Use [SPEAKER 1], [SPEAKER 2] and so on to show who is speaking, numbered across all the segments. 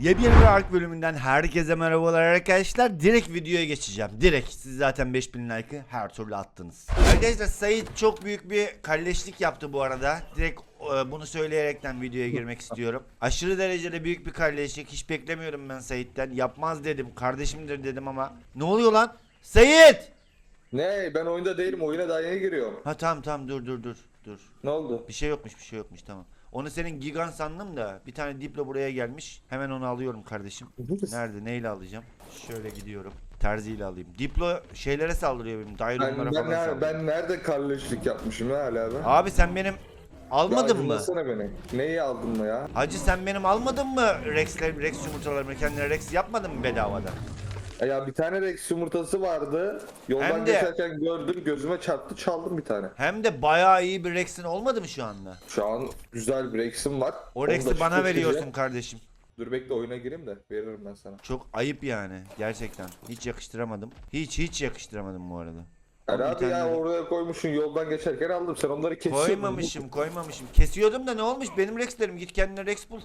[SPEAKER 1] Yepyeni bir Ark bölümünden herkese merhabalar arkadaşlar. Direkt videoya geçeceğim. Direkt. Siz zaten 5000 like'ı her türlü attınız. Arkadaşlar Sait çok büyük bir kalleşlik yaptı bu arada. Direkt e, bunu söyleyerekten videoya girmek istiyorum. Aşırı derecede büyük bir kalleşlik. Hiç beklemiyordum ben Sait'ten. Yapmaz dedim. Kardeşimdir dedim ama. Ne oluyor lan? Sait!
[SPEAKER 2] Ne? Ben oyunda değilim. Oyuna daha yeni giriyorum.
[SPEAKER 1] Ha tamam tamam dur dur dur. Dur.
[SPEAKER 2] Ne oldu?
[SPEAKER 1] Bir şey yokmuş bir şey yokmuş tamam. Onu senin gigan sandım da bir tane diplo buraya gelmiş. Hemen onu alıyorum kardeşim. Nerede neyle alacağım? Şöyle gidiyorum. Terziyle alayım. Diplo şeylere saldırıyor benim.
[SPEAKER 2] Ben,
[SPEAKER 1] Daironlara
[SPEAKER 2] ben,
[SPEAKER 1] falan saldırıyor.
[SPEAKER 2] ben nerede kardeşlik yapmışım ya hala ben?
[SPEAKER 1] Abi sen benim almadın mı?
[SPEAKER 2] Beni. Neyi aldın mı ya?
[SPEAKER 1] Hacı sen benim almadın mı Rex'ler, Rex yumurtalarımı kendine Rex yapmadın mı bedavadan?
[SPEAKER 2] E Ya bir tane Rex yumurtası vardı. Yoldan
[SPEAKER 1] Hem de-
[SPEAKER 2] geçerken gördüm. Gözüme çarptı. Çaldım bir tane.
[SPEAKER 1] Hem de bayağı iyi bir Rex'in olmadı mı şu anda?
[SPEAKER 2] Şu an güzel bir Rex'im var.
[SPEAKER 1] O
[SPEAKER 2] Onu da
[SPEAKER 1] Rex'i bana
[SPEAKER 2] şükür
[SPEAKER 1] veriyorsun kardeşim.
[SPEAKER 2] Dur bekle oyuna gireyim de veririm ben sana.
[SPEAKER 1] Çok ayıp yani gerçekten. Hiç yakıştıramadım. Hiç hiç yakıştıramadım bu arada. Bir
[SPEAKER 2] abi ya oraya koymuşsun yoldan geçerken aldım. Sen onları kesiyorsun.
[SPEAKER 1] Koymamışım koymamışım. Kesiyordum da ne olmuş benim Rex'lerim git kendine Rex bul.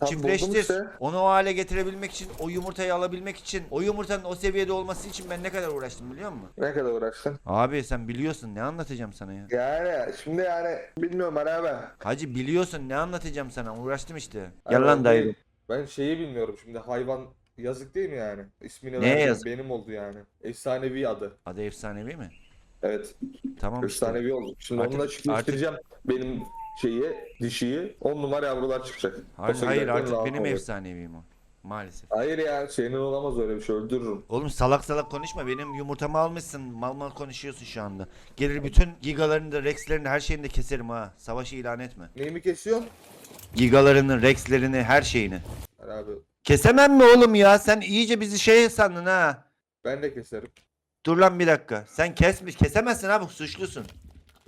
[SPEAKER 2] Tam
[SPEAKER 1] Çiftleştir.
[SPEAKER 2] işte.
[SPEAKER 1] Onu o hale getirebilmek için, o yumurtayı alabilmek için, o yumurtanın o seviyede olması için ben ne kadar uğraştım biliyor musun?
[SPEAKER 2] Ne kadar uğraştın?
[SPEAKER 1] Abi sen biliyorsun ne anlatacağım sana ya?
[SPEAKER 2] Yani şimdi yani bilmiyorum abi.
[SPEAKER 1] Hacı biliyorsun ne anlatacağım sana uğraştım işte. Gel lan
[SPEAKER 2] o
[SPEAKER 1] dayı.
[SPEAKER 2] Ben şeyi bilmiyorum şimdi hayvan yazık değil mi yani? İsmini
[SPEAKER 1] Neye yazık?
[SPEAKER 2] benim oldu yani. Efsanevi adı.
[SPEAKER 1] Adı efsanevi mi?
[SPEAKER 2] Evet.
[SPEAKER 1] Tamam işte.
[SPEAKER 2] efsanevi oldu. Şimdi
[SPEAKER 1] Artık-
[SPEAKER 2] onunla çiftleştireceğim benim şeyi, dişiyi. 10 numara yavrular çıkacak.
[SPEAKER 1] Hayır, hayır artık benim
[SPEAKER 2] olur.
[SPEAKER 1] efsaneviyim o. Maalesef.
[SPEAKER 2] Hayır ya senin olamaz öyle bir şey öldürürüm.
[SPEAKER 1] Oğlum salak salak konuşma. Benim yumurtamı almışsın. Mal mal konuşuyorsun şu anda. Gelir bütün gigalarını da rexlerini her şeyini de keserim ha. Savaşı ilan etme.
[SPEAKER 2] Neyimi kesiyorsun?
[SPEAKER 1] Gigalarını, rexlerini, her şeyini.
[SPEAKER 2] Abi
[SPEAKER 1] Kesemem mi oğlum ya? Sen iyice bizi şey sandın ha.
[SPEAKER 2] ben de keserim.
[SPEAKER 1] Dur lan bir dakika. Sen kesmiş. Kesemezsin abi suçlusun.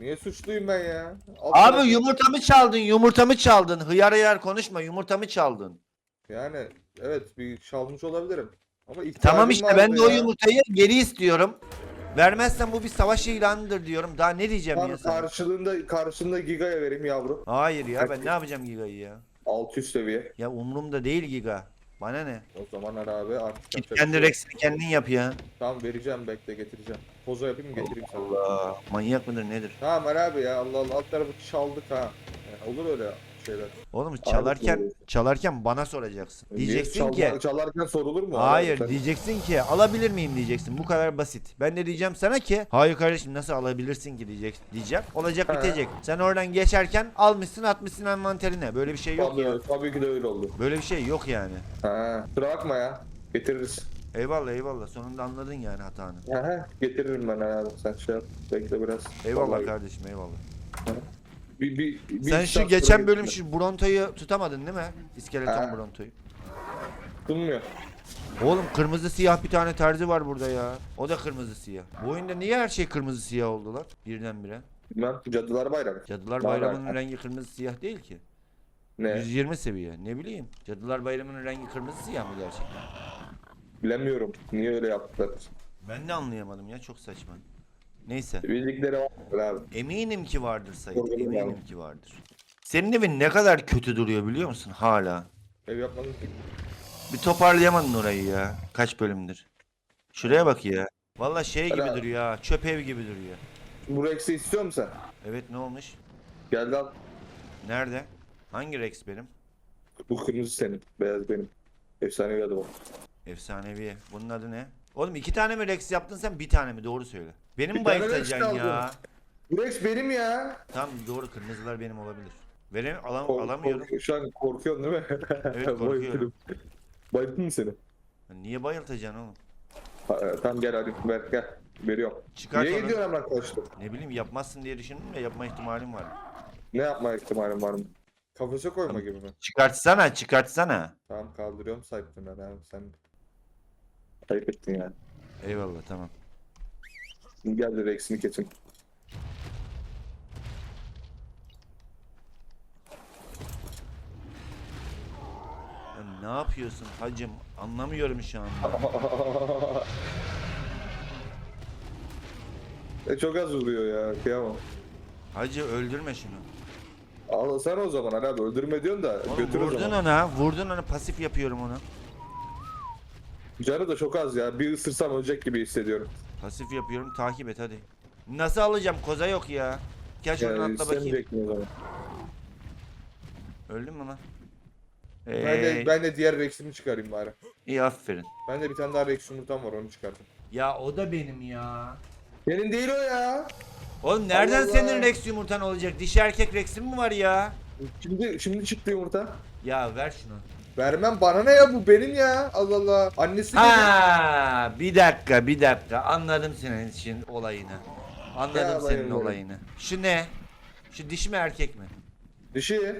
[SPEAKER 2] Niye suçluyum ben ya? Alt
[SPEAKER 1] Abi yumurtamı çaldın. Yumurtamı çaldın. Hıyar hıyar konuşma. Yumurtamı çaldın.
[SPEAKER 2] Yani evet bir çalmış olabilirim. Ama ihtiyacım
[SPEAKER 1] Tamam işte ben
[SPEAKER 2] vardı
[SPEAKER 1] de o
[SPEAKER 2] ya.
[SPEAKER 1] yumurtayı geri istiyorum. Vermezsen bu bir savaş ilanıdır diyorum. Daha ne diyeceğim ya sana?
[SPEAKER 2] karşılığında karşında gigaya vereyim yavru.
[SPEAKER 1] Hayır ya ben ne yapacağım Giga'yı ya?
[SPEAKER 2] 600 seviye.
[SPEAKER 1] Ya umurumda değil Giga. Bana ne?
[SPEAKER 2] O zaman hadi abi artık
[SPEAKER 1] Git
[SPEAKER 2] yapacak bir
[SPEAKER 1] kendi
[SPEAKER 2] şey yok.
[SPEAKER 1] Rex'ini kendin yap ya.
[SPEAKER 2] Tamam vereceğim bekle getireceğim. Pozo yapayım getireyim sana.
[SPEAKER 1] Allah. Manyak mıdır nedir?
[SPEAKER 2] Tamam hadi abi ya Allah Allah alt tarafı çaldık ha. Ya, olur öyle şeyler.
[SPEAKER 1] Oğlum çalarken çalarken bana soracaksın.
[SPEAKER 2] Niye
[SPEAKER 1] Diyeceksin
[SPEAKER 2] çal-
[SPEAKER 1] ki
[SPEAKER 2] Çalarken sorulur mu?
[SPEAKER 1] Hayır
[SPEAKER 2] Sen-
[SPEAKER 1] diyeceksin ki alabilir miyim diyeceksin. Bu kadar basit. Ben de diyeceğim sana ki hayır kardeşim nasıl alabilirsin ki diyecek diyeceğim. Olacak
[SPEAKER 2] He.
[SPEAKER 1] bitecek. Sen oradan geçerken almışsın atmışsın envanterine. Böyle bir şey yok
[SPEAKER 2] Tabii,
[SPEAKER 1] ya.
[SPEAKER 2] tabii ki de öyle oldu.
[SPEAKER 1] Böyle bir şey yok yani.
[SPEAKER 2] Ha, kusura bakma ya. Getiririz.
[SPEAKER 1] Eyvallah eyvallah. Sonunda anladın yani hatanı.
[SPEAKER 2] Aha, getiririm ben abi. Sen şey yap. Bekle biraz.
[SPEAKER 1] Eyvallah
[SPEAKER 2] Vallahi-
[SPEAKER 1] kardeşim eyvallah.
[SPEAKER 2] Bir, bir, bir
[SPEAKER 1] Sen şu geçen bölüm
[SPEAKER 2] getirme.
[SPEAKER 1] şu Bronto'yu tutamadın değil mi? İskeleton. Bronto'yu.
[SPEAKER 2] Tutmuyor.
[SPEAKER 1] Oğlum kırmızı siyah bir tane terzi var burada ya. O da kırmızı siyah. Bu oyunda niye her şey kırmızı siyah oldu lan? Birdenbire.
[SPEAKER 2] Bilmem. Cadılar Bayramı.
[SPEAKER 1] Cadılar Bayramı'nın
[SPEAKER 2] var.
[SPEAKER 1] rengi kırmızı siyah değil ki.
[SPEAKER 2] Ne?
[SPEAKER 1] 120 seviye. Ne bileyim. Cadılar Bayramı'nın rengi kırmızı siyah mı gerçekten?
[SPEAKER 2] Bilemiyorum. Niye öyle yaptılar?
[SPEAKER 1] Ben de anlayamadım ya çok saçma. Neyse.
[SPEAKER 2] Bildikleri var abi.
[SPEAKER 1] Eminim ki vardır Sait.
[SPEAKER 2] Sorgulama
[SPEAKER 1] Eminim ki vardır. Senin evin ne kadar kötü duruyor biliyor musun hala?
[SPEAKER 2] Ev yapmadım ki.
[SPEAKER 1] Bir toparlayamadın orayı ya. Kaç bölümdür. Şuraya bak ya. Valla şey gibi
[SPEAKER 2] Helal.
[SPEAKER 1] duruyor ha. Çöp ev gibi duruyor.
[SPEAKER 2] Bu Rex'i istiyor musun sen?
[SPEAKER 1] Evet ne olmuş?
[SPEAKER 2] Gel al.
[SPEAKER 1] Nerede? Hangi Rex benim?
[SPEAKER 2] Bu kırmızı senin. Beyaz benim. Efsanevi adı var.
[SPEAKER 1] Efsanevi. Bunun adı ne? Oğlum iki tane mi Rex yaptın sen bir tane mi? Doğru söyle. Benim
[SPEAKER 2] Bir
[SPEAKER 1] mi
[SPEAKER 2] tane Rex
[SPEAKER 1] bayıltacaksın ya?
[SPEAKER 2] kaldı. Rex benim ya.
[SPEAKER 1] Tamam doğru kırmızılar benim olabilir. Verem alam
[SPEAKER 2] Kork-
[SPEAKER 1] alamıyorum.
[SPEAKER 2] kork- şu an korkuyorsun değil mi?
[SPEAKER 1] Evet, korkuyorum.
[SPEAKER 2] Bayılttın mı seni?
[SPEAKER 1] Niye bayıltacaksın oğlum?
[SPEAKER 2] Ha, e, tamam gel hadi ver gel. Veriyorum.
[SPEAKER 1] Çıkart
[SPEAKER 2] Niye
[SPEAKER 1] onu.
[SPEAKER 2] gidiyorsun hemen kaçtın?
[SPEAKER 1] Ne bileyim yapmazsın diye düşündüm de yapma ihtimalim var.
[SPEAKER 2] Ne yapma ihtimalim var mı? Kafese koyma gibi mi?
[SPEAKER 1] Çıkartsana çıkartsana.
[SPEAKER 2] Tamam kaldırıyorum sahipten abi sen. Ayıp ettin yani.
[SPEAKER 1] Eyvallah tamam.
[SPEAKER 2] Şimdi gel de Rex'ini kesin.
[SPEAKER 1] Ya ne yapıyorsun hacım? Anlamıyorum şu anda.
[SPEAKER 2] e çok az vuruyor ya kıyamam.
[SPEAKER 1] Hacı öldürme şunu.
[SPEAKER 2] Al sen o zaman Ali abi öldürme diyorsun da
[SPEAKER 1] Oğlum
[SPEAKER 2] götür o
[SPEAKER 1] vurdun
[SPEAKER 2] zaman.
[SPEAKER 1] ona. Vurdun onu. Pasif yapıyorum onu.
[SPEAKER 2] Canı da çok az ya. Bir ısırsam ölecek gibi hissediyorum.
[SPEAKER 1] Pasif yapıyorum. Takip et hadi. Nasıl alacağım? Koza yok ya. Gel şuradan
[SPEAKER 2] Yani
[SPEAKER 1] atla
[SPEAKER 2] sen
[SPEAKER 1] bakayım.
[SPEAKER 2] bekle o zaman.
[SPEAKER 1] Öldün mü lan?
[SPEAKER 2] Ben
[SPEAKER 1] Ee,
[SPEAKER 2] de, ben de diğer Rex'imi çıkarayım bari.
[SPEAKER 1] iyi aferin.
[SPEAKER 2] Ben de bir tane daha Rex yumurtam var onu çıkartayım.
[SPEAKER 1] Ya o da benim ya.
[SPEAKER 2] Senin değil o ya.
[SPEAKER 1] Oğlum nereden
[SPEAKER 2] Allah
[SPEAKER 1] senin. Rex yumurtan olacak? Dişi erkek Rex'in mi var ya?
[SPEAKER 2] Şimdi şimdi çıktı yumurta.
[SPEAKER 1] Ya ver şunu.
[SPEAKER 2] Vermem bana ne ya bu benim ya. Allah Allah. Annesi.
[SPEAKER 1] Ha, bir dakika, bir dakika. Anladım senin için olayını. Anladım
[SPEAKER 2] Ya
[SPEAKER 1] senin
[SPEAKER 2] bayılıyorum.
[SPEAKER 1] olayını. Şu ne? Şu dişi mi erkek mi?
[SPEAKER 2] Dişi.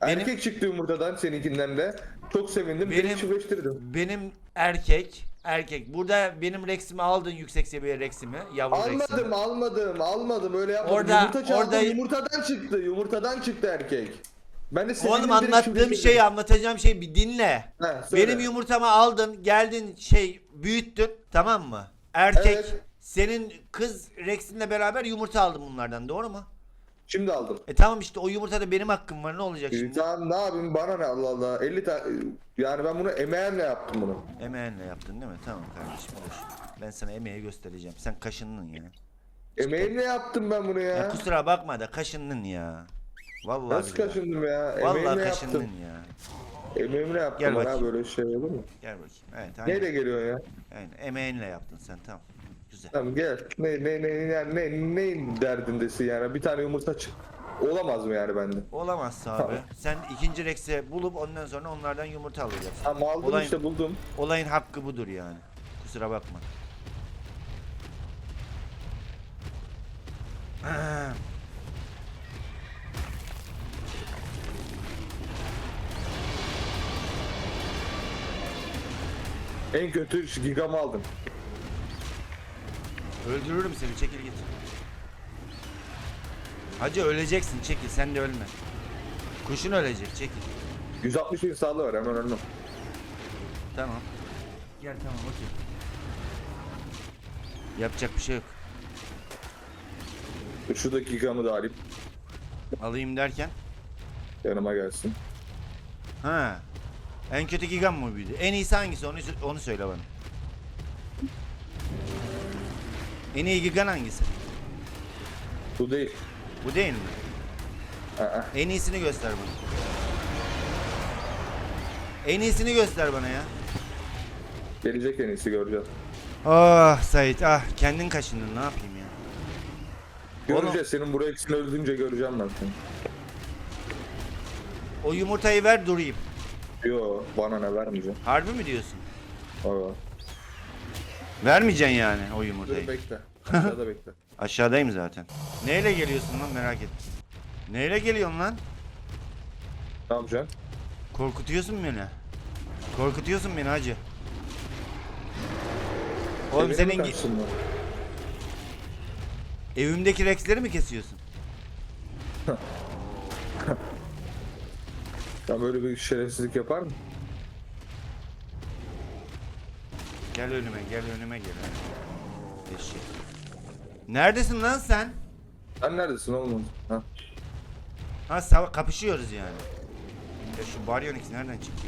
[SPEAKER 2] Erkek çıktı yumurtadan seninkinden de. Çok sevindim.
[SPEAKER 1] Benim-
[SPEAKER 2] Benim... çiftleştirdim.
[SPEAKER 1] Benim erkek, erkek. Burada benim Rex'imi aldın yüksek seviye Rex'imi, yavru Rex'imi.
[SPEAKER 2] Almadım almadım almadım öyle yapmadım.
[SPEAKER 1] Orada-
[SPEAKER 2] Yumurta çaldım
[SPEAKER 1] orada-
[SPEAKER 2] yumurtadan çıktı yumurtadan çıktı erkek. Ben de sevindim
[SPEAKER 1] Oğlum
[SPEAKER 2] direkt
[SPEAKER 1] anlattığım şeyi, anlatacağım şeyi bir dinle.
[SPEAKER 2] He, söyle.
[SPEAKER 1] Benim yumurtamı aldın, geldin şey büyüttün, tamam mı? Erkek,
[SPEAKER 2] Evet.
[SPEAKER 1] senin kız Rex'inle beraber yumurta aldım bunlardan, doğru mu?
[SPEAKER 2] Şimdi aldım.
[SPEAKER 1] E tamam işte o yumurtada benim hakkım var, ne olacak şimdi?
[SPEAKER 2] Tamam ne yapayım bana ne Allah Allah 50 tane yani ben bunu emeğimle yaptım bunu.
[SPEAKER 1] Emeğinle yaptın değil mi? Tamam kardeşim. dur. Ben sana emeği göstereceğim. Sen kaşındın ya.
[SPEAKER 2] Emeğimle yaptım ben bunu ya.
[SPEAKER 1] ya kusura bakma da kaşındın ya. Vallahi
[SPEAKER 2] Nasıl
[SPEAKER 1] billahi.
[SPEAKER 2] ya?
[SPEAKER 1] Vallahi
[SPEAKER 2] emeğimle
[SPEAKER 1] kaşındın
[SPEAKER 2] yaptım.
[SPEAKER 1] ya.
[SPEAKER 2] Emeğimle yaptım bana
[SPEAKER 1] bakayım.
[SPEAKER 2] böyle şey olur mu?
[SPEAKER 1] Gel bakayım. Evet aynen.
[SPEAKER 2] Neyle geliyor ya?
[SPEAKER 1] aynen. Emeğinle yaptın sen tamam. Güzel.
[SPEAKER 2] Tamam gel. Ne ne ne yani ne neyin derdindesin yani? Bir tane yumurta çık. Olamaz mı yani bende?
[SPEAKER 1] Olamazsa abi. Sen ikinci Rex'i bulup ondan sonra onlardan yumurta alacaksın.
[SPEAKER 2] Tamam aldım
[SPEAKER 1] Olayın-
[SPEAKER 2] işte buldum.
[SPEAKER 1] Olayın hakkı budur yani. Kusura bakma. Ah.
[SPEAKER 2] En kötü şu gigamı aldım.
[SPEAKER 1] Öldürürüm seni çekil git. Hacı öleceksin çekil sen de ölme. Kuşun ölecek çekil.
[SPEAKER 2] 160 bin sağlığı var hemen önüm.
[SPEAKER 1] Tamam. Gel tamam okey. Yapacak bir şey yok.
[SPEAKER 2] Şuradaki gigamı da alayım.
[SPEAKER 1] Alayım derken.
[SPEAKER 2] Yanıma gelsin.
[SPEAKER 1] Ha. En kötü gigam mı büyüdü? En iyisi hangisi onu onu söyle bana. En iyi gigan hangisi?
[SPEAKER 2] Bu değil.
[SPEAKER 1] Bu değil mi?
[SPEAKER 2] Aa,
[SPEAKER 1] En iyisini göster bana. En iyisini göster bana ya.
[SPEAKER 2] gelecek en iyisi göreceğiz.
[SPEAKER 1] Ah Sait ah kendin kaşındın ne yapayım ya. Oğlum.
[SPEAKER 2] Göreceğiz senin buraya ikisini öldürünce göreceğim ben seni.
[SPEAKER 1] O yumurtayı ver durayım.
[SPEAKER 2] Yo bana ne vermeyeceğim.
[SPEAKER 1] Harbi mi diyorsun?
[SPEAKER 2] Oo.
[SPEAKER 1] Vermeyeceksin yani o
[SPEAKER 2] Dur
[SPEAKER 1] yumurtayı.
[SPEAKER 2] bekle. Aşağıda bekle.
[SPEAKER 1] Aşağıdayım zaten. Neyle geliyorsun lan merak ettim. Neyle geliyorsun lan?
[SPEAKER 2] Ne yapacaksın?
[SPEAKER 1] Korkutuyorsun beni. Korkutuyorsun beni hacı. Oğlum
[SPEAKER 2] Evine
[SPEAKER 1] senin
[SPEAKER 2] mi
[SPEAKER 1] gi-
[SPEAKER 2] lan?
[SPEAKER 1] evimdeki rexleri mi kesiyorsun?
[SPEAKER 2] Sen böyle bir şerefsizlik yapar mı?
[SPEAKER 1] Gel önüme gel önüme gel. Eşek. Neredesin lan sen?
[SPEAKER 2] Sen neredesin oğlum? Ha?
[SPEAKER 1] Ha sava- kapışıyoruz yani. Ya şu Baryonyx nereden çıktı?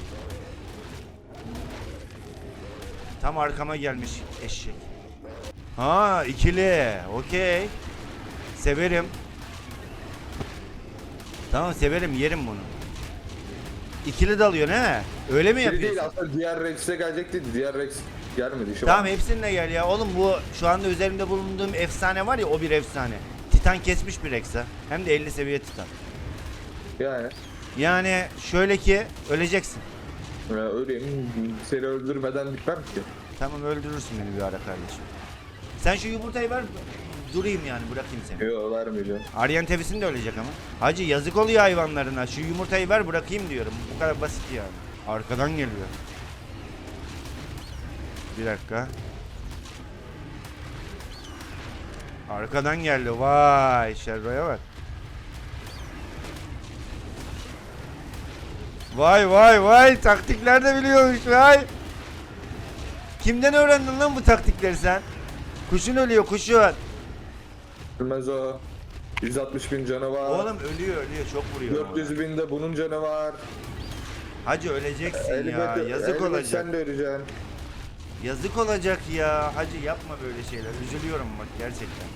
[SPEAKER 1] Tam arkama gelmiş eşek. Ha ikili. Okey. Severim. Tamam severim yerim bunu. İkili dalıyor ne? Öyle mi
[SPEAKER 2] Biri
[SPEAKER 1] yapıyorsun?
[SPEAKER 2] değil aslında diğer Rex'e gelecekti. Diğer Rex gelmedi. işi
[SPEAKER 1] Tamam
[SPEAKER 2] var.
[SPEAKER 1] hepsine gel ya. Oğlum bu şu anda üzerimde bulunduğum efsane var ya o bir efsane. Titan kesmiş bir Rex'e. Hem de 50 seviye Titan.
[SPEAKER 2] Yani.
[SPEAKER 1] Yani şöyle ki öleceksin.
[SPEAKER 2] Ya öyleyim. Seni öldürmeden bitmem ki.
[SPEAKER 1] Tamam öldürürsün beni bir ara kardeşim. Sen şu yumurtayı ver durayım yani bırakayım seni.
[SPEAKER 2] Yok vermeyeceğim.
[SPEAKER 1] Aryan tefesin de ölecek ama. Hacı yazık oluyor hayvanlarına. Şu yumurtayı ver bırakayım diyorum. Bu kadar basit yani. Arkadan geliyor. Bir dakika. Arkadan geldi. Vay Şerro'ya bak. Vay vay vay taktikler de biliyormuş vay. Kimden öğrendin lan bu taktikleri sen? Kuşun ölüyor kuşun.
[SPEAKER 2] Bilmez o. 160 bin canı var.
[SPEAKER 1] Oğlum ölüyor ölüyor çok vuruyor.
[SPEAKER 2] 400 bin de bunun canı var.
[SPEAKER 1] Hacı öleceksin ya.
[SPEAKER 2] Elbet-
[SPEAKER 1] Yazık
[SPEAKER 2] elbet
[SPEAKER 1] olacak.
[SPEAKER 2] Sen de öleceksin.
[SPEAKER 1] Yazık olacak ya. Hacı yapma böyle şeyler. Üzülüyorum bak gerçekten.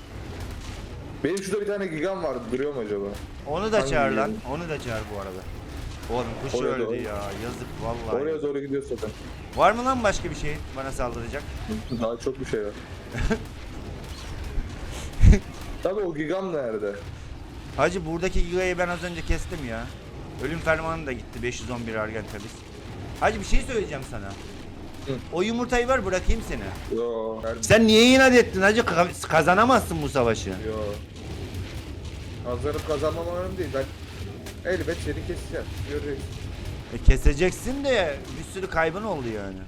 [SPEAKER 2] Benim şurada bir tane gigam vardı duruyor mu acaba?
[SPEAKER 1] Onu da
[SPEAKER 2] Hangi
[SPEAKER 1] çağır lan.
[SPEAKER 2] yiyelim?
[SPEAKER 1] Onu da çağır bu arada. Oğlum kuş
[SPEAKER 2] Oraya
[SPEAKER 1] öldü
[SPEAKER 2] doğru.
[SPEAKER 1] ya. Yazık vallahi.
[SPEAKER 2] Oraya doğru gidiyor zaten.
[SPEAKER 1] Var mı lan başka bir şey bana saldıracak?
[SPEAKER 2] Daha çok bir şey var. Tabii o gigam nerede?
[SPEAKER 1] Hacı buradaki gigayı ben az önce kestim ya. Ölüm fermanı da gitti 511 argen tabi. Hacı bir şey söyleyeceğim sana.
[SPEAKER 2] Hı.
[SPEAKER 1] O yumurtayı ver bırakayım seni.
[SPEAKER 2] Yo.
[SPEAKER 1] Sen niye inat ettin hacı? Ka- Kazanamazsın bu savaşı.
[SPEAKER 2] Yo. Kazanıp kazanmam önemli değil. Ben elbet seni keseceğim. Göreceksin.
[SPEAKER 1] E keseceksin de bir sürü kaybın oldu yani.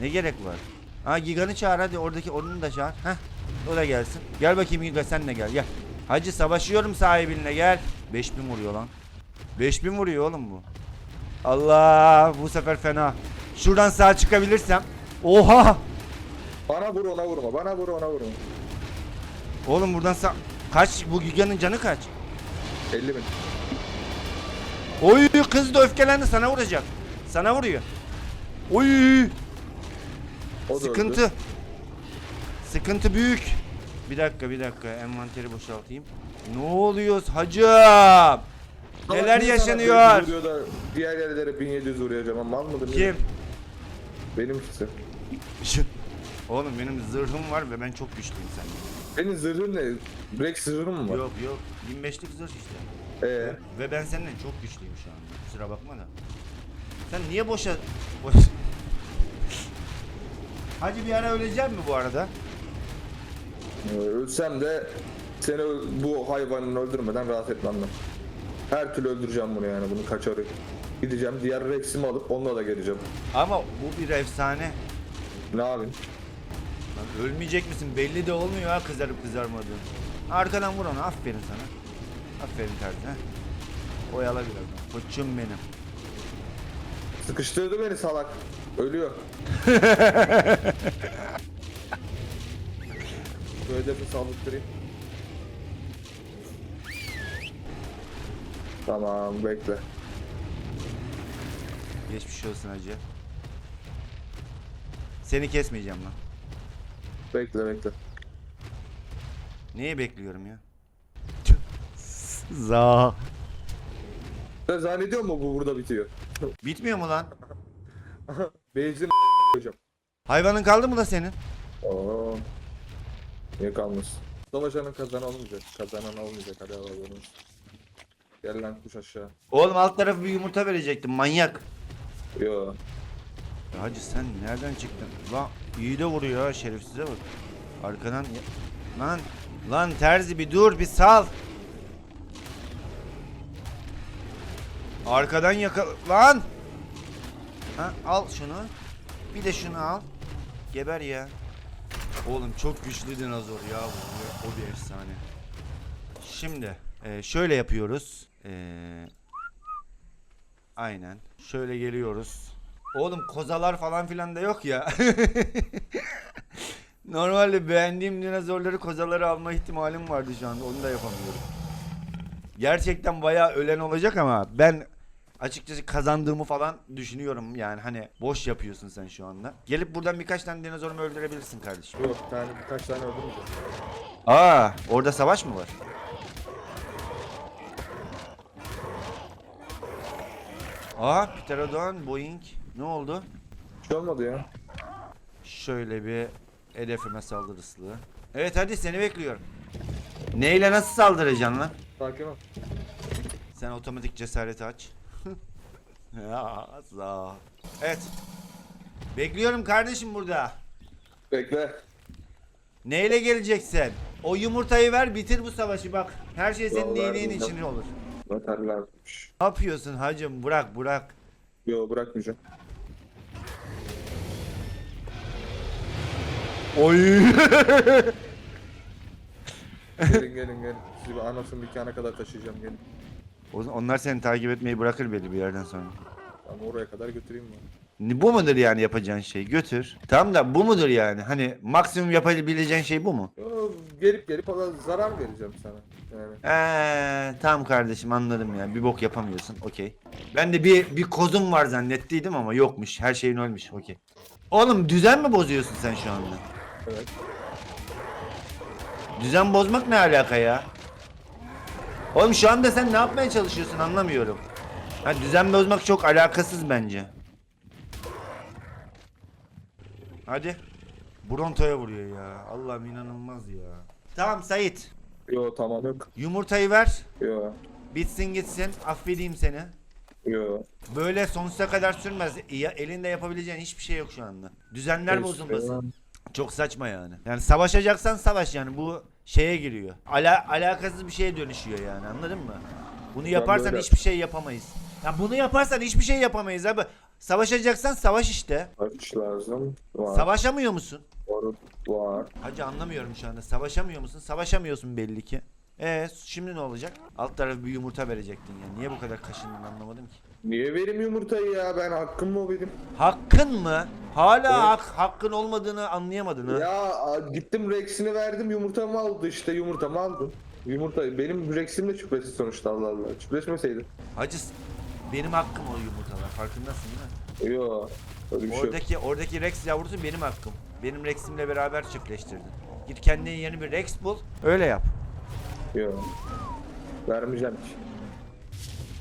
[SPEAKER 1] Ne gerek var? Ha Gigan'ı çağır hadi oradaki onu da çağır. Heh o da gelsin. Gel bakayım Giga sen de gel gel. Hacı savaşıyorum sahibinle gel. 5000 vuruyor lan. 5000 vuruyor oğlum bu. Allah bu sefer fena. Şuradan sağ çıkabilirsem. Oha!
[SPEAKER 2] Bana vur ona vurma. Bana vur ona vurma.
[SPEAKER 1] Oğlum buradan sağ... Kaç bu Giga'nın canı kaç?
[SPEAKER 2] 50 bin.
[SPEAKER 1] Oy kız da öfkelendi sana vuracak. Sana vuruyor. Oy!
[SPEAKER 2] O da
[SPEAKER 1] Sıkıntı.
[SPEAKER 2] öldü.
[SPEAKER 1] Sıkıntı büyük. Bir dakika bir dakika envanteri boşaltayım. Ne oluyor hacım?
[SPEAKER 2] Ama
[SPEAKER 1] Neler yaşanıyor?
[SPEAKER 2] 1700 vuruyor da diğer yerlere 1700 vuruyor acaba. Mal mıdır?
[SPEAKER 1] Kim?
[SPEAKER 2] Benimkisi.
[SPEAKER 1] Şu- Oğlum benim zırhım var ve ben çok güçlüyüm senden.
[SPEAKER 2] Senin zırhın ne? Break zırhın mı var?
[SPEAKER 1] Yok yok 25'lik zırh işte.
[SPEAKER 2] Ee,
[SPEAKER 1] Ve ben senden çok güçlüyüm şu anda. Kusura bakma da. Sen niye boşa... Boş... Hacı bir ara ölecek mi bu arada?
[SPEAKER 2] ölsem de seni bu hayvanını öldürmeden rahat etmem ben. Her türlü öldüreceğim bunu yani bunu kaçarı. Gideceğim diğer Rex'imi alıp onunla da geleceğim.
[SPEAKER 1] Ama bu bir efsane.
[SPEAKER 2] Ne yapayım?
[SPEAKER 1] Lan ölmeyecek misin? Belli de olmuyor ha kızarıp kızarmadığın. Arkadan vur onu. Aferin sana. Aferin. Heh. Oyala biraz. Koçum benim.
[SPEAKER 2] Sıkıştırdı beni salak. Ölüyor. Şu hedefi saldırtırayım. Tamam bekle.
[SPEAKER 1] Geçmiş olsun hacı. Seni kesmeyeceğim lan.
[SPEAKER 2] Bekle bekle.
[SPEAKER 1] Neyi bekliyorum ya? Za.
[SPEAKER 2] Sen zannediyor musun bu burada bitiyor?
[SPEAKER 1] Bitmiyor mu lan?
[SPEAKER 2] Benzin hocam.
[SPEAKER 1] Hayvanın kaldı mı da senin?
[SPEAKER 2] Oo. Niye kalmış? Savaşanın kazanan olmayacak. Kazanan olmayacak. Hadi al haberiniz. Gel lan kuş aşağı.
[SPEAKER 1] Oğlum alt tarafı bir yumurta verecektim manyak.
[SPEAKER 2] Yo.
[SPEAKER 1] Ya hacı sen nereden çıktın? Lan iyi de vuruyor ha şerefsize bak. Arkadan lan lan terzi bir dur bir sal. Arkadan yakal lan. Ha, al şunu. Bir de şunu al. Geber ya. Oğlum çok güçlü dinozor ya bu. O bir efsane. Şimdi e, şöyle yapıyoruz. E, aynen. Şöyle geliyoruz. Oğlum kozalar falan filan da yok ya. Normalde beğendiğim dinozorları kozaları alma ihtimalim vardı şu anda. Onu da yapamıyorum. Gerçekten bayağı ölen olacak ama ben açıkçası kazandığımı falan düşünüyorum. Yani hani boş yapıyorsun sen şu anda. Gelip buradan birkaç tane dinozorumu öldürebilirsin kardeşim.
[SPEAKER 2] Yok bir tane birkaç tane öldürmeyeceğim.
[SPEAKER 1] Aa, orada savaş mı var? Aa, Pterodon, Boeing. Ne oldu?
[SPEAKER 2] Bir şey olmadı ya.
[SPEAKER 1] Şöyle bir hedefime saldırıslı. Evet hadi seni bekliyorum. Neyle nasıl saldıracaksın lan?
[SPEAKER 2] Sakin ol.
[SPEAKER 1] Sen otomatik cesareti aç. Ya sağ ol. Evet. Bekliyorum kardeşim burada.
[SPEAKER 2] Bekle.
[SPEAKER 1] Neyle geleceksin? O yumurtayı ver bitir bu savaşı bak. Her şey senin
[SPEAKER 2] Vallahi
[SPEAKER 1] iyiliğin
[SPEAKER 2] bilmem.
[SPEAKER 1] için olur.
[SPEAKER 2] Veterlermiş.
[SPEAKER 1] Ne yapıyorsun hacım? Bırak bırak.
[SPEAKER 2] Yo bırakmayacağım.
[SPEAKER 1] Oy.
[SPEAKER 2] gelin gelin gelin. Sizi bir anasının nikahına kadar taşıyacağım gelin.
[SPEAKER 1] Onlar seni takip etmeyi bırakır belli bir yerden sonra.
[SPEAKER 2] Ama oraya kadar götüreyim ben.
[SPEAKER 1] Bu mudur yani yapacağın şey? Götür. Tamam da bu mudur yani? Hani maksimum yapabileceğin şey bu mu?
[SPEAKER 2] Yo, gelip gelip ona zarar vereceğim sana. Yani.
[SPEAKER 1] Eee tamam kardeşim anladım ya. Bir bok yapamıyorsun. Okey. Ben de bir bir kozum var zannettiydim ama yokmuş. Her şeyin ölmüş. Okey. Oğlum düzen mi bozuyorsun sen şu anda?
[SPEAKER 2] Evet.
[SPEAKER 1] Düzen bozmak ne alaka ya? Oğlum şu anda sen ne yapmaya çalışıyorsun anlamıyorum. Ha, düzen bozmak çok alakasız bence. Hadi. Bronto'ya vuruyor ya. Allah'ım inanılmaz ya. Tamam Sait.
[SPEAKER 2] Yo tamam yok.
[SPEAKER 1] Yumurtayı ver.
[SPEAKER 2] Yo.
[SPEAKER 1] Bitsin gitsin. Affedeyim seni.
[SPEAKER 2] Yo.
[SPEAKER 1] Böyle sonsuza kadar sürmez. Ya, elinde yapabileceğin hiçbir şey yok şu anda. Düzenler
[SPEAKER 2] Neyse.
[SPEAKER 1] bozulmasın. Çok saçma yani. Yani savaşacaksan savaş yani bu şeye giriyor. Ala alakasız bir şeye dönüşüyor yani anladın mı? Bunu yaparsan
[SPEAKER 2] böyle-
[SPEAKER 1] hiçbir şey yapamayız. Ya bunu yaparsan hiçbir şey yapamayız abi. Savaşacaksan savaş işte.
[SPEAKER 2] Kaç lazım? Var.
[SPEAKER 1] Savaşamıyor musun?
[SPEAKER 2] Var. Var.
[SPEAKER 1] Hacı anlamıyorum şu anda. Savaşamıyor musun? Savaşamıyorsun belli ki. E şimdi ne olacak? Alt tarafı bir yumurta verecektin ya. Niye bu kadar kaşındın anlamadım ki.
[SPEAKER 2] Niye vereyim yumurtayı ya? Ben hakkım mı o benim?
[SPEAKER 1] Hakkın mı? Hala
[SPEAKER 2] Evet.
[SPEAKER 1] hak, hakkın olmadığını anlayamadın ha.
[SPEAKER 2] Ya a, gittim Rex'ini verdim yumurtamı aldı işte yumurtamı aldım. Yumurta benim Rex'im de çiftleşti sonuçta Allah Allah. Çiftleşmeseydi.
[SPEAKER 1] Hacı benim hakkım o yumurtalar. Farkındasın değil mi?
[SPEAKER 2] Yo. Öyle bir şey yok.
[SPEAKER 1] Oradaki oradaki Rex yavrusu benim hakkım. Benim Rex'imle beraber çiftleştirdin. Git kendine yeni bir Rex bul. Öyle yap.
[SPEAKER 2] Yo. Vermeyeceğim ki.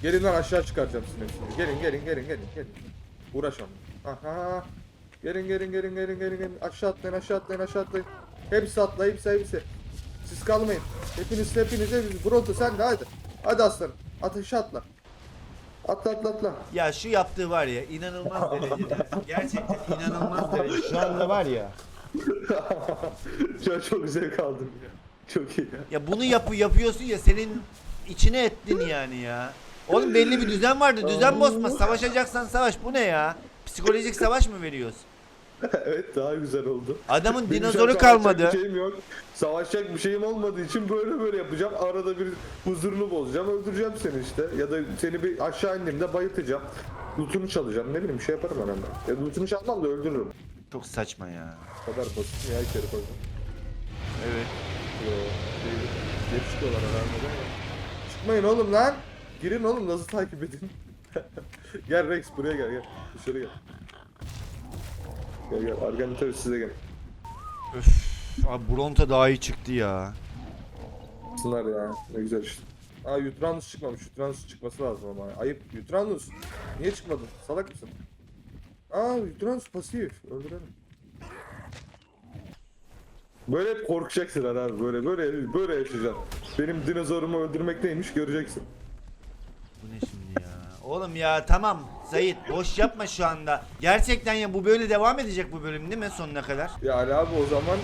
[SPEAKER 2] Gelin lan aşağı çıkaracağım sizin hepsini. Gelin gelin gelin gelin gelin. Uğraşamam. Aha. Gelin gelin gelin gelin gelin gelin. Aşağı atlayın aşağı atlayın aşağı atlayın. Hepsi atla hepsi hepsi. Siz kalmayın. Hepiniz hepiniz hepiniz. Bronto sen de hadi. Hadi aslanım. Ateşe atla. Atla atla atla.
[SPEAKER 1] Ya şu yaptığı var ya inanılmaz derecede. Gerçekten inanılmaz derecede. Şu anda var ya.
[SPEAKER 2] Şu an çok zevk aldım ya. Çok iyi ya.
[SPEAKER 1] Ya bunu yapı yapıyorsun ya senin içine ettin yani ya. Oğlum belli bir düzen vardı. Düzen bozma. Savaşacaksan savaş. Bu ne ya? Psikolojik savaş mı veriyorsun?
[SPEAKER 2] evet daha güzel oldu.
[SPEAKER 1] Adamın
[SPEAKER 2] Benim şu an
[SPEAKER 1] dinozoru
[SPEAKER 2] savaşacak
[SPEAKER 1] kalmadı.
[SPEAKER 2] Bir şeyim yok. Savaşacak bir şeyim olmadığı için böyle böyle yapacağım. Arada bir huzurunu bozacağım. Öldüreceğim seni işte. Ya da seni bir aşağı indiğimde bayıltacağım. Loot'unu çalacağım. Ne bileyim şey yaparım herhalde. Ya loot'unu çalmam da öldürürüm.
[SPEAKER 1] Çok saçma ya.
[SPEAKER 2] Bu kadar basit ya içeri koydum.
[SPEAKER 1] Evet.
[SPEAKER 2] Yo. Değil. Geri çıkıyorlar herhalde? Çıkmayın oğlum lan. Girin oğlum nasıl takip edin. gel Rex buraya gel gel. Dışarı gel. Gel gel. Arganitör size gel.
[SPEAKER 1] Öf. Abi Bronto daha iyi çıktı ya.
[SPEAKER 2] Sınır ya. Ne güzel işte. Aa Yutranus çıkmamış. Yutranus çıkması lazım ama. Ayıp. Yutranus. Niye çıkmadın? Salak mısın? Aa Yutranus pasif. Öldürelim. Böyle hep korkacaksın abi. Böyle böyle böyle yaşayacaksın. Benim dinozorumu öldürmek neymiş göreceksin.
[SPEAKER 1] Bu ne şimdi ya? Oğlum ya tamam Zahit boş yapma şu anda. Gerçekten ya bu böyle devam edecek bu bölüm değil mi sonuna kadar?
[SPEAKER 2] Yani abi o zaman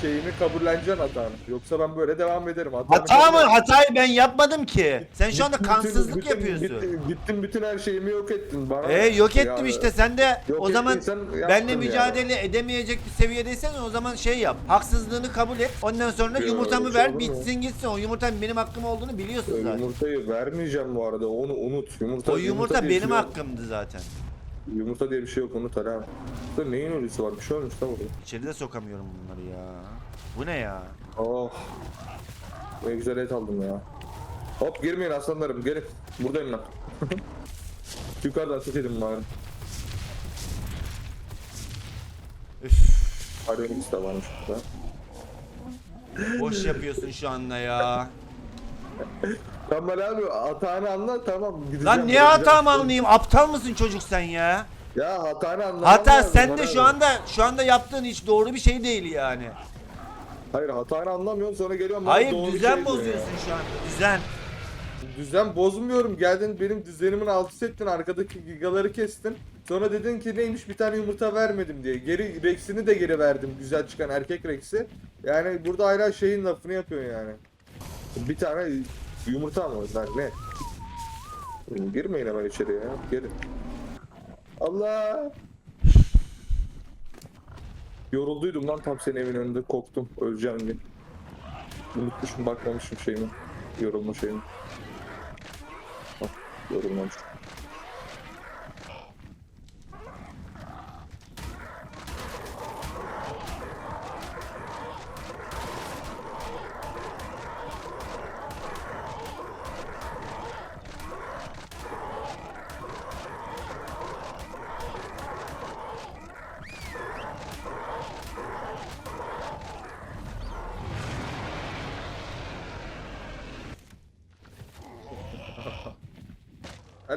[SPEAKER 2] şeyini kabulleneceksin hatanı. Yoksa ben böyle devam ederim. Hatanı
[SPEAKER 1] Hata mı?
[SPEAKER 2] kabullen-
[SPEAKER 1] Hatayı ben yapmadım ki. Sen şu anda
[SPEAKER 2] Gittin bütün-
[SPEAKER 1] kansızlık
[SPEAKER 2] bütün-
[SPEAKER 1] yapıyorsun.
[SPEAKER 2] Gittin, gittin bütün her şeyimi yok ettin bana.
[SPEAKER 1] E yok
[SPEAKER 2] Ya,
[SPEAKER 1] ettim işte sen de
[SPEAKER 2] Yok
[SPEAKER 1] o zaman
[SPEAKER 2] ettiysen yaptın
[SPEAKER 1] benle
[SPEAKER 2] yani.
[SPEAKER 1] mücadele edemeyecek bir seviyedeysen o zaman şey yap. Haksızlığını kabul et. Ondan sonra
[SPEAKER 2] Yo,
[SPEAKER 1] yumurtamı
[SPEAKER 2] şey
[SPEAKER 1] ver
[SPEAKER 2] olur mu?
[SPEAKER 1] bitsin gitsin. O yumurtanın benim hakkım olduğunu biliyorsun
[SPEAKER 2] Ya
[SPEAKER 1] zaten.
[SPEAKER 2] Yumurtayı vermeyeceğim bu arada. Onu unut. Yumurta,
[SPEAKER 1] O yumurta
[SPEAKER 2] diye bir
[SPEAKER 1] benim
[SPEAKER 2] şey yok.
[SPEAKER 1] hakkımdı zaten.
[SPEAKER 2] Yumurta diye bir şey yok unut hala. Burada neyin ölüsü var? Bir şey olmuş da burada.
[SPEAKER 1] İçeride sokamıyorum bunları ya. Bu ne ya?
[SPEAKER 2] Oh. Ne güzel et aldım ya. Hop girmeyin aslanlarım gelin. Buradayım lan. Yukarıdan tut edin bari.
[SPEAKER 1] Üf,
[SPEAKER 2] Arenix de varmış burada.
[SPEAKER 1] boş yapıyorsun şu anda ya.
[SPEAKER 2] Tamam abi hatanı anla tamam gideceğim.
[SPEAKER 1] Lan niye hatamı anlayayım? Aptal mısın çocuk sen ya?
[SPEAKER 2] Ya hatanı anla.
[SPEAKER 1] Hata sen de şu anda şu anda yaptığın hiç doğru bir şey değil yani.
[SPEAKER 2] Hayır hatanı anlamıyorsun sonra geliyorum.
[SPEAKER 1] Hayır
[SPEAKER 2] doğru bir
[SPEAKER 1] düzen
[SPEAKER 2] şey diyor ya.
[SPEAKER 1] bozuyorsun şu an. Düzen.
[SPEAKER 2] Düzen bozmuyorum. Geldin benim düzenimin alt üst ettin. Arkadaki gigaları kestin. Sonra dedin ki neymiş bir tane yumurta vermedim diye. Geri Rex'ini de geri verdim. Güzel çıkan erkek Rex'i. Yani burada hala şeyin lafını yapıyorsun yani. Bir tane yumurta mı? Lan ne? Girmeyin hemen içeri ya. Gelin. Allah! Yorulduydum lan tam senin evin önünde korktum. Öleceğim diye. Unutmuşum bakmamışım şeyimi. Yorulma şeyimi. Bak, Yorulmamış.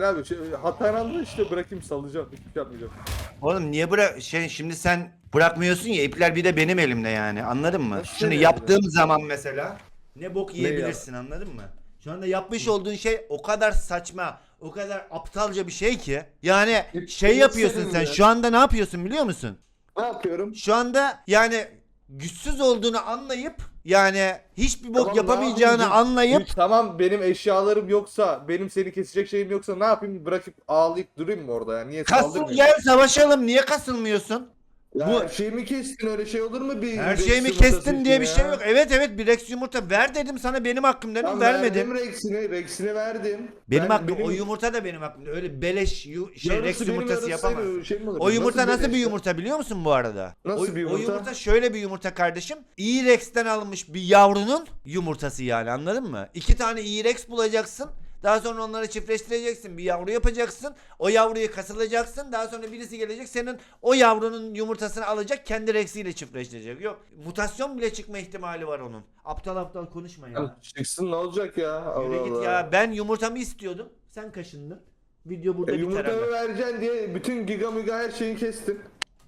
[SPEAKER 2] Ali abi şey, hatan aldı işte bırakayım salacağım. Hiçbir şey yapmayacağım.
[SPEAKER 1] Oğlum niye bırak şey şimdi sen bırakmıyorsun ya ipler bir de benim elimde yani anladın mı?
[SPEAKER 2] Nasıl
[SPEAKER 1] Şunu
[SPEAKER 2] yani?
[SPEAKER 1] yaptığım zaman mesela ne bok yiyebilirsin anladın mı? Şu anda yapmış olduğun şey o kadar saçma, o kadar aptalca bir şey ki. Yani
[SPEAKER 2] Hep
[SPEAKER 1] şey yapıyorsun sen. Şu anda ne yapıyorsun biliyor musun?
[SPEAKER 2] Ne yapıyorum?
[SPEAKER 1] Şu anda yani güçsüz olduğunu anlayıp yani hiçbir bok
[SPEAKER 2] Tamam,
[SPEAKER 1] yapamayacağını anlayıp
[SPEAKER 2] Tamam benim eşyalarım yoksa, benim seni kesecek şeyim yoksa ne yapayım? Bırakıp ağlayıp durayım mı orada ya? Niye
[SPEAKER 1] kasıl
[SPEAKER 2] saldırmıyorsun?
[SPEAKER 1] gel savaşalım. Niye kasılmıyorsun?
[SPEAKER 2] Ya
[SPEAKER 1] Bu-
[SPEAKER 2] her şeyimi kestin öyle şey olur mu bir
[SPEAKER 1] Her
[SPEAKER 2] Rex
[SPEAKER 1] şeyimi
[SPEAKER 2] yumurtası
[SPEAKER 1] kestin diye bir şey yok. Evet evet bir Rex yumurta ver dedim sana benim hakkım dedim
[SPEAKER 2] Tamam,
[SPEAKER 1] vermedim.
[SPEAKER 2] Verdim Rex'ini, Rex'ini verdim.
[SPEAKER 1] Benim
[SPEAKER 2] Ben-
[SPEAKER 1] hakkım o yumurta da benim hakkımda. Öyle beleş yu- şey
[SPEAKER 2] Yarısı
[SPEAKER 1] Rex
[SPEAKER 2] benim,
[SPEAKER 1] yumurtası
[SPEAKER 2] yarısı
[SPEAKER 1] yapamaz.
[SPEAKER 2] senin, şey mi olur?
[SPEAKER 1] O yumurta nasıl, bir
[SPEAKER 2] beleş ya?
[SPEAKER 1] yumurta biliyor musun bu arada?
[SPEAKER 2] Nasıl
[SPEAKER 1] o,
[SPEAKER 2] bir
[SPEAKER 1] O
[SPEAKER 2] yumurta?
[SPEAKER 1] yumurta şöyle bir yumurta kardeşim. E-Rex'ten alınmış bir yavrunun yumurtası yani anladın mı? İki tane E-Rex bulacaksın. Daha sonra onları çiftleştireceksin. Bir yavru yapacaksın. O yavruyu kasılacaksın. Daha sonra birisi gelecek senin o yavrunun yumurtasını alacak. Kendi Rex'iyle çiftleştirecek. Yok mutasyon bile çıkma ihtimali var onun. Aptal aptal konuşma ya.
[SPEAKER 2] Ya Çıksın ne olacak ya? Allah
[SPEAKER 1] Yürü git
[SPEAKER 2] Allah.
[SPEAKER 1] ya. Ben yumurtamı istiyordum. Sen kaşındın. Video burada
[SPEAKER 2] E,
[SPEAKER 1] biter
[SPEAKER 2] yumurtamı vereceksin diye bütün giga miga her şeyi kestin.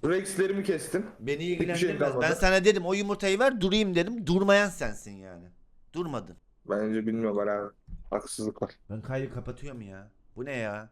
[SPEAKER 2] Rex'lerimi kestin.
[SPEAKER 1] Beni
[SPEAKER 2] şey
[SPEAKER 1] ilgilendirmez.
[SPEAKER 2] kalmadı.
[SPEAKER 1] ben sana dedim o yumurtayı ver durayım dedim. Durmayan sensin yani. Durmadın.
[SPEAKER 2] Bence bilmiyorlar abi. Haksızlık var.
[SPEAKER 1] Ben kaydı kapatıyorum ya. Bu ne ya?